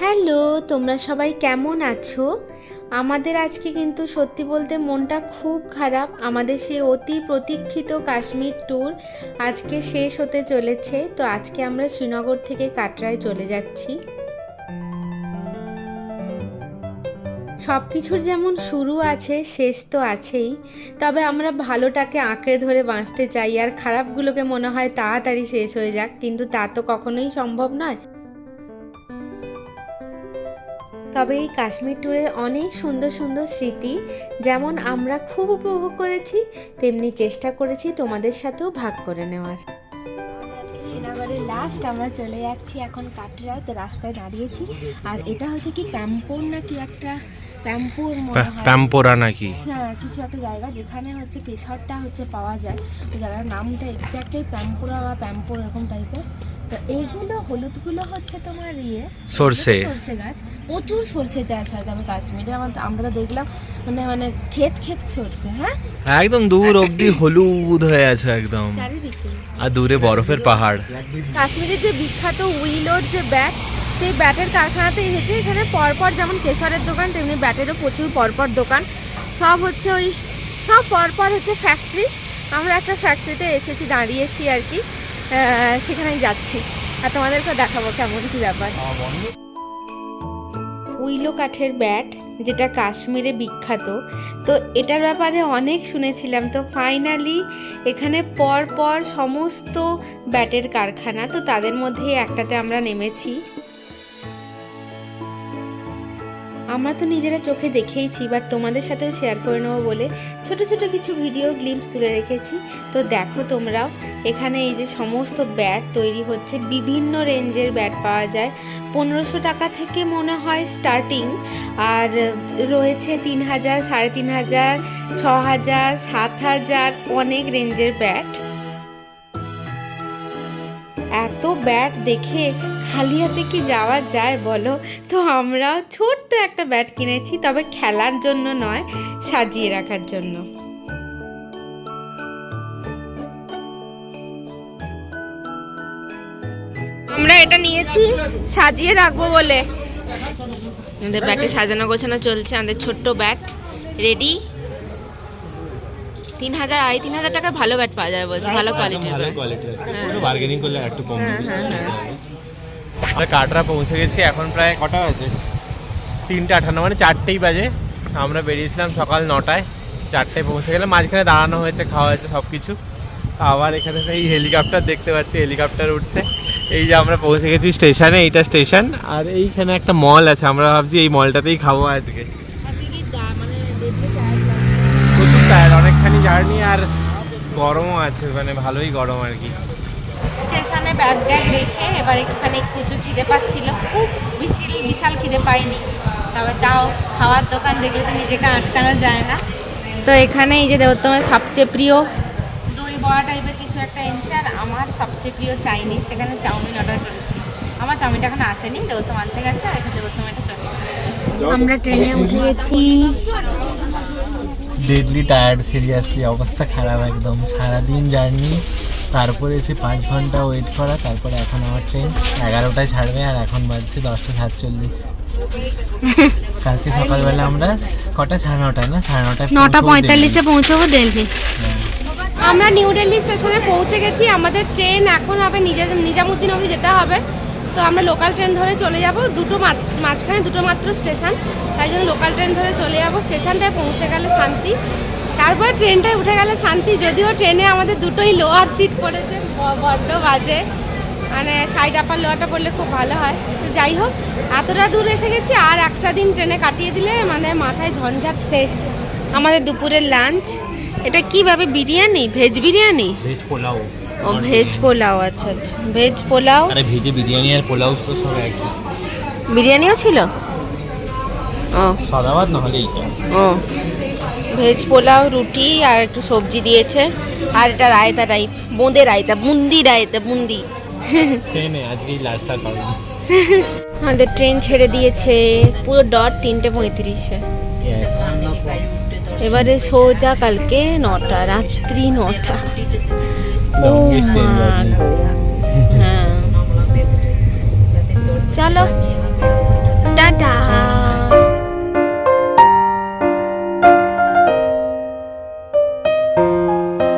Hello, তোমরা সবাই কেমন আছো? আমাদের আজকে কিন্তু সত্যি বলতে মনটা খুব খারাপ। আমাদের সেই অতি প্রতীক্ষিত কাশ্মীর ট্যুর আজকে শেষ হতে চলেছে। তো আজকে আমরা শ্রীনগর থেকে কাটরায় চলে যাচ্ছি। সব কিছুর যেমন শুরু আছে, শেষ তো আছেই। তবে আমরা ভালোটাকে আঁকড়ে ধরে বাঁচতে চাই। আর খারাপগুলোকে মনে হয় তাড়াতাড়ি শেষ হয়ে যাক। কিন্তু তা তো কখনোই সম্ভব নয়। তবে এই কাশ্মীর ট্যুরের অনেক সুন্দর সুন্দর স্মৃতি যেমন আমরা খুব উপভোগ করেছি তেমনি চেষ্টা করেছি তোমাদের সাথেও ভাগ করে নেওয়ার। আজকে শ্রীনগরের লাস্ট আমরা চলে যাচ্ছি এখন কাটরায় তো রাস্তায় দাঁড়িয়েছি। আর এটা হচ্ছে কি প্যাম্পোর না কি একটা প্যাম্পোর মনে হয়? প্যাম্পোরা নাকি? হ্যাঁ কিছু একটা জায়গা যেখানে হচ্ছে কেশরটা হচ্ছে পাওয়া যায়। ওই জায়গার নামটা এক্স্যাক্টলি প্যাম্পুরা বা প্যাম্পোর এরকম টাইপের তো এইগুলো হলুদগুলো হচ্ছে তোমার ইয়ে সর্ষে। সর্ষে গাছ। প্রচুর সর্ষে চাষ হয় তবে কাশ্মীরে আমার আমরা তো দেখলাম মানে মানে ক্ষেত ক্ষেত সর্ষে হ্যাঁ? একদম দূর অবধি হলুদ হয়ে আছে একদম। আর দূরে বরফের পাহাড়। কাশ্মীরের যে বিখ্যাত উইলোর যে ব্যাট সেই ব্যাটের কারখানাতে এসেছে। এখানে পরপর যেমন কেশরের দোকান তেমনি ব্যাটেরও প্রচুর পরপর দোকান। সব হচ্ছে ওই সব পরপর হচ্ছে ফ্যাক্টরি আমরা একটা ফ্যাক্টরিতে এসেছি দাঁড়িয়েছি আর কি। আহ, সেখানেই যাচ্ছি। আর তোমাদেরকে দেখাবো কেমন কি ব্যাপার। উইলো কাঠের ব্যাট যেটা কাশ্মীরে বিখ্যাত। তো এটার ব্যাপারে অনেক শুনেছিলাম। তো ফাইনালি এখানে পর পর সমস্ত ব্যাটের কারখানা তো তাদের মধ্যে একটাতে আমরা নেমেছি। আমরা তো নিজেরা চোখে দেখেইছি বাট তোমাদের সাথেও শেয়ার করে নেব বলে ছোট ছোট কিছু ভিডিও গ্লিমস তুলে রেখেছি। তো দেখো তোমরাও, এখানে এই যে সমস্ত ব্যাট তৈরি হচ্ছে, বিভিন্ন রেঞ্জের ব্যাট পাওয়া যায়। পনেরোশো টাকা থেকে মনে হয় স্টার্টিং আর রয়েছে তিন হাজার, সাড়ে তিন হাজার, ছ হাজার, সাত হাজার, অনেক রেঞ্জের ব্যাট ব্যাট দেখে খালি হাতে কি যাওয়া যায় বলো? তো আমরাও ছোট্ট একটা ব্যাট কিনেছি, তবে খেলার জন্য নয়, সাজিয়ে রাখার জন্য। আমরা এটা নিয়েছি, সাজিয়ে রাখব বলে। আমাদের ব্যাটে সাজানো গোছানো চলছে, আমাদের ছোট্ট ব্যাট রেডি তিন হাজার আড়াই তিন হাজার টাকার ভালো ব্যাট পাওয়া যাবে বলছে ভালো কোয়ালিটির ভালো ব্যাট কোয়ালিটি হ্যাঁ। একটু বার্গেনিং করলে একটু কম হ্যাঁ, হ্যাঁ। আমরা কাটরা পৌঁছে গেছি এখন প্রায় কটা বাজে? তিনটে আঠান্ন মানে চারটেই বাজে। আমরা বেরিয়েছিলাম সকাল নটায় চারটে পৌঁছে গেলে মাঝখানে দাঁড়ানো হয়েছে খাওয়া হয়েছে সব কিছু আবার এখানে সেই হেলিকপ্টার দেখতে পাচ্ছি হেলিকপ্টার উঠছে। এই যে আমরা পৌঁছে গেছি স্টেশনে এইটা স্টেশন আর এইখানে একটা মল আছে আমরা ভাবছি এই মলটাতেই খাব আজকে আজকে কি দা- মানে দেখলে টায়ার্ড প্রচুর অনেকখানি জার্নি আর গরমও আছে মানে ভালোই গরম আর কি। স্টেশনে ব্যাগ ট্যাগ রেখে এবার এখানে প্রচুর খিদে পাচ্ছিল। খুব বেশি বিশাল খিদে পাইনি। তবে তাও খাওয়ার দোকান দেখলে তো নিজেকে আটকানো যায় না। তো এখানে এই যে দেবোত্তমের সবচেয়ে প্রিয় দই বড়া টাইপের কিছু একটা এনেছে আর আমার সবচেয়ে প্রিয় চাইনিজ সেখানে চাউমিন অর্ডার করেছি। আমার চাউমিনটা এখন আসেনি দেবোত্তম আনতে গেছে আর এখানে দেবোত্তম এটা চলে। আমরা ট্রেনে উঠে গেছি। ডেডলি টায়ার্ড সিরিয়াসলি অবস্থা খারাপ একদম। সারাদিন জার্নি তারপরে এসে পাঁচ ঘণ্টা ওয়েট করা তারপরে এখন আমার ট্রেন এগারোটায় ছাড়বে আর এখন বাজছে দশটা সাতচল্লিশ। কালকে সকালবেলা আমরা কটা? সাড়ে নটায় না? সাড়ে নটায় নটা পৌঁছবো পঁয়তাল্লিশে পৌঁছবো দিল্লি। হ্যাঁ। আমরা নিউ দিল্লি স্টেশনে পৌঁছে গেছি। আমাদের ট্রেন এখন হবে নিজে নিজামুদ্দিন অবধি যেতে হবে। তো আমরা লোকাল ট্রেন ধরে চলে যাব। দুটো মাঝখানে দুটো মাত্র স্টেশন তাই জন্য লোকাল ট্রেন ধরে চলে যাব। স্টেশনটায় পৌঁছে গেলে শান্তি। তারপর ট্রেনটায় উঠে গেলে শান্তি। যদিও ট্রেনে আমাদের দুটোই লোয়ার সিট পড়েছে বড্ড বাজে। মানে সাইড আপার লোয়ারটা পড়লে খুব ভালো হয়। তো যাই হোক, এতটা দূর এসে গেছি, আর একটা দিন ট্রেনে কাটিয়ে দিলে মানে মাথায় ঝঞ্ঝাট শেষ। আমাদের দুপুরের লাঞ্চ এটা কীভাবে বিরিয়ানি? ভেজ বিরিয়ানি? ভেজ পোলাও। ও ভেজ পোলাও আচ্ছা আচ্ছা ভেজ পোলাও আরে ভেজে বিরিয়ানি আর পোলাও তো সব একই বিরিয়ানিও ছিল ও সাদাবাদ নাহলে এইটা ও ভেজ পোলাও রুটি আর একটু সবজি দিয়েছে আর এটা রায়তা টাইপ বোঁদে রায়তা বুন্দি রায়তা বুন্দি ট্রেনে আজকেই লাস্ট আর কারণ আমাদের ট্রেন ছেড়ে দিয়েছে পুরো ডট তিনটে পঁয়ত্রিশে এবারে সোজা কালকে নটা রাত্রি নটা ও Longest train মা journey. গো। হ্যাঁ চলো